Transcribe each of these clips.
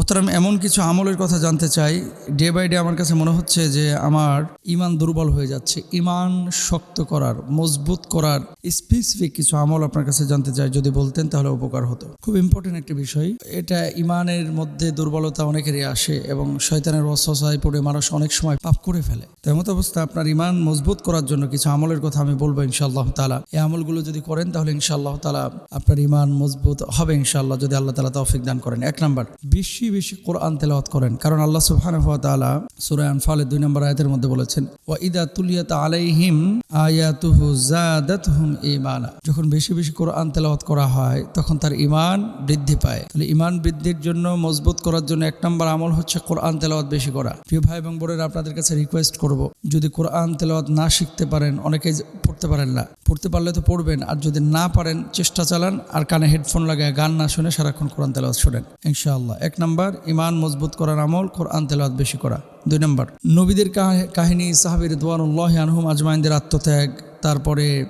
মোহতারাম, এমন কিছু আমলের কথা জানতে চাই। ডে বাই ডে আমার কাছে মনে হচ্ছে যে, আমার ইমান দুর্বল হয়ে যাচ্ছে। ইমান শক্ত করার, মজবুত করার স্পেসিফিক কিছু আমল আপনার কাছে জানতে চাই। যদি বলতেন তাহলে উপকার হতো। খুব ইম্পর্টেন্ট একটি বিষয়। এটা ইমানের মধ্যে দুর্বলতা অনেকেরই আসে এবং শয়তানের অসহায় পড়ে মানুষ অনেক সময় পাপ করে ফেলে। তেমত অবস্থা, আপনার ইমান মজবুত করার জন্য কিছু আমলের কথা আমি বলব ইনশাআল্লাহ তালা এই আমলগুলো যদি করেন তাহলে ইনশাআল্লাহ তালা আপনার ইমান মজবুত হবে ইনশাআল্লাহ, যদি আল্লাহ তালা তৌফিক দান করেন। এক নম্বর, বেশি বেশি কোরআন তেলাওয়াত করেন। কারণ আল্লাহ সুবহানাহু ওয়া তাআলা সূরা দুই নম্বর আয়াতের মধ্যে বলেছেন, ওয়া ইদা তুলিয়াত আলাইহিম আয়াতুহু জাদাতহুম ঈমানা। যখন বেশি বেশি কোরআন তেলাওয়াত করা হয়, তখন তার ঈমান বৃদ্ধি পায়। তাহলে ঈমান বৃদ্ধির জন্য, মজবুত করার জন্য এক নম্বর আমল হচ্ছে কোরআন তেলাওয়াত বেশি করা। প্রিয় ভাই এবং বোনেরা, আপনাদের কাছে রিকোয়েস্ট করব, যদি কোরআন তেলাওয়াত না শিখতে পারেন অনেকেই পড়তে পারেন না। পড়তে পারলে তো পড়বেন। আর যদি না পারেন, চেষ্টা চালান। আর কানে হেডফোন লাগায় গান না শুনে সারাক্ষণ কোরআন তেলাওয়াত শোনেন। ইনশাআল্লাহ। এক নম্বর ইমান মজবুত করার আমল কোরআন তেলাওয়াত বেশি করা। দুই নম্বর, নবীদের কাহ- কাহিনী সাহাবির দোয়ানুল্লাহ আনহুম আজমাইনদের আত্মত্যাগ। তারপরে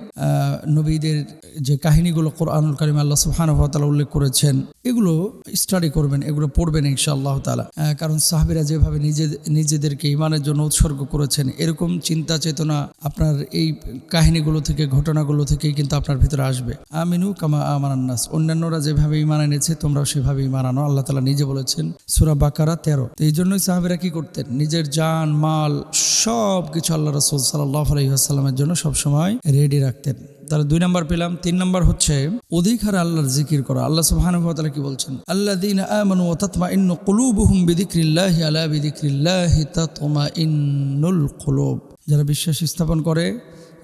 নবীদের যে কাহিনীগুলো কোরআনুল কারিম আল্লাহ ওয়া উল্লেখ করেছেন এগুলো স্টাডি করবেন এগুলো পড়বেন ইনশাআল্লাহ আহ, কারণ সাহাবিরা যেভাবে নিজে নিজেদেরকে ইমানের জন্য উৎসর্গ করেছেন এরকম চিন্তা চেতনা আপনার এই কাহিনীগুলো থেকে ঘটনাগুলো থেকেই কিন্তু আপনার ভিতরে আসবে। আমিনু কামা আমানান্নাস অন্যান্যরা যেভাবে ইমান এনেছে তোমরাও সেভাবে ইমান আনো। আল্লাহ তালা নিজে বলেছেন সুরা বাকারা তেরো। তো এই জন্যই সাহাবিরা কি করতেন? নিজের জান মাল সব কিছু আল্লাহ রসুল সাল্লাহ আলহিহাস্লামের জন্য সবসময় রেডি রাখতেন। তাহলে দুই নম্বর পেলাম। তিন নম্বর হচ্ছে অধিক হারে আল্লাহর জিকির করা। আল্লাহ সুবহানাহু ওয়া কি বলছেন? আল্লাযীন আমানু ওয়া তাতমাইন্নু কুলুবুহুম বিযিকরিল্লাহি আলা বিযিকরিল্লাহি তাতমাইন্নুল কুলুব। যারা বিশ্বাস স্থাপন করে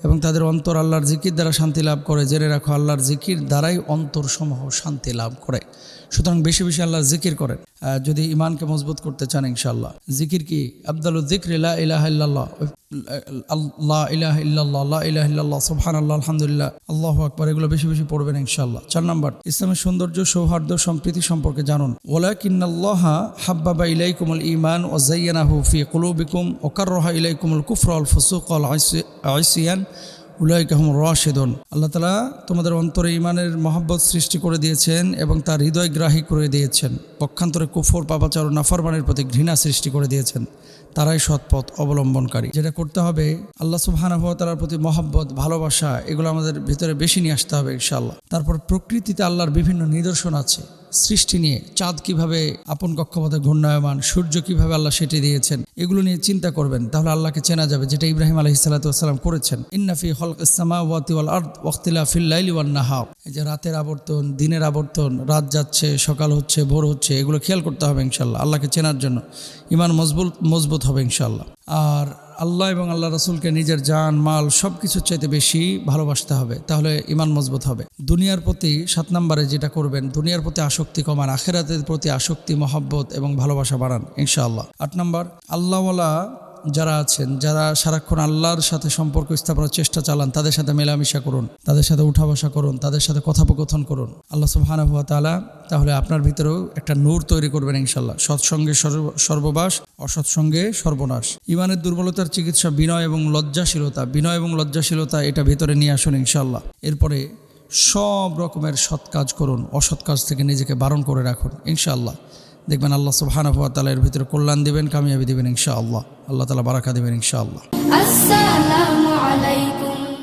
এবং তাদের অন্তর আল্লাহর জিকির দ্বারা শান্তি লাভ করে, জেনে রাখো আল্লাহর জিকির দ্বারাই অন্তর সমূহ শান্তি লাভ করে। সুতরাং বেশি বেশি আল্লাহর জিকির করেন। যদি ইমানকে মজবুত করতে চান ইনশাল্লাহ জিকির কি? আব্দুল জিক্র লা ইলাহা ইল্লাল্লাহ। আল্লাহ ইলাহা সুবহানাল্লাহ, আলহামদুলিল্লাহ। আল্লাহু আকবার, এগুলো বেশি বেশি পড়বেন, ইনশাআল্লাহ। চার নাম্বার, ইসলামের সৌন্দর্য, সৌহার্দ্য, সম্প্রীতি সম্পর্কে জানুন। ওলা ওয়ালাকিন্নাল্লাহা হাব্বাবা ইলাইকুমুল ঈমান ওয়া যায়্যানাহু ফি কুলুবিকুম ওয়া কাররাহা ইলাইকুমুল কুফরা ওয়াল ফুসুক ওয়াল আইসিয়ান। উলাইকাহম রাশেদন। আল্লাহ তালা তোমাদের অন্তরে ইমানের মহব্বত সৃষ্টি করে দিয়েছেন এবং তার হৃদয় গ্রাহী করে দিয়েছেন। পক্ষান্তরে কুফর, পাপাচার ও নাফরমানের প্রতি ঘৃণা সৃষ্টি করে দিয়েছেন। তারাই সৎপথ অবলম্বনকারী। যেটা করতে হবে, আল্লাহ ওয়া তাআলার প্রতি মহব্বত, ভালোবাসা, এগুলো আমাদের ভিতরে বেশি নিয়ে আসতে হবে ইনশাল্লাহ তারপর প্রকৃতিতে আল্লাহর বিভিন্ন নিদর্শন আছে। সৃষ্টি নিয়ে, চাঁদ কীভাবে আপন কক্ষপথে ঘূর্ণায়মান, সূর্য কীভাবে আল্লাহ সেটি দিয়েছেন, এগুলো নিয়ে চিন্তা করবেন, তাহলে আল্লাহকে চেনা যাবে, যেটা ইব্রাহিম আলহি সাল্লাম করেছেন। ইন্নাফি হলক ইসলামা ওয়াতি ওয়াল আর্দ ওয়াক্তিলা ফিল লাইলি ওয়ান নাহাব এই যে রাতের আবর্তন, দিনের আবর্তন, রাত যাচ্ছে, সকাল হচ্ছে, ভোর হচ্ছে, এগুলো খেয়াল করতে হবে ইনশাল্লাহ আল্লাহকে চেনার জন্য। ইমান মজবুত মজবুত হবে ইনশাল্লাহ আর আল্লাহ এবং আল্লাহ রসুলকে নিজের জান, মাল সব কিছুর চাইতে বেশি ভালোবাসতে হবে, তাহলে ইমান মজবুত হবে। দুনিয়ার প্রতি সাত নম্বরে যেটা করবেন, দুনিয়ার প্রতি আসক্তি কমান, আখেরাতের প্রতি আসক্তি, মহব্বত এবং ভালোবাসা বাড়ান, ইনশাআল্লাহ। আট নম্বর, আল্লাহওয়ালা যারা আছেন, যারা সারাক্ষণ আল্লাহর সাথে সম্পর্ক স্থাপনের চেষ্টা চালান, তাদের সাথে মেলামেশা করুন, তাদের সাথে উঠা বসা করুন, তাদের সাথে কথোপকথন করুন। আল্লাহ সুবহানাহু ওয়া তাআলা তাহলে আপনার ভিতরেও একটা নূর তৈরি করবেন ইনশাল্লাহ সৎসঙ্গে সর্ব- সর্ববাস, অসৎসঙ্গে সর্বনাশ। ইমানের দুর্বলতার চিকিৎসা বিনয় এবং লজ্জাশীলতা, বিনয় এবং লজ্জাশীলতা এটা ভিতরে নিয়ে আসুন ইনশাল্লাহ এরপরে সব রকমের সৎ কাজ করুন, অসৎ কাজ থেকে নিজেকে বারণ করে রাখুন ইনশাআল্লাহ। দেখবেন আল্লাহ সুবাহানুয়া তালা এর ভিতরে কল্যাণ দেবেন, কামিয়াবি দেবেন ইনশাআল্লাহ। আল্লাহ তালা বারাকা দেবেন ইনশাআল্লাহ। আসসালামু আলাইকুম।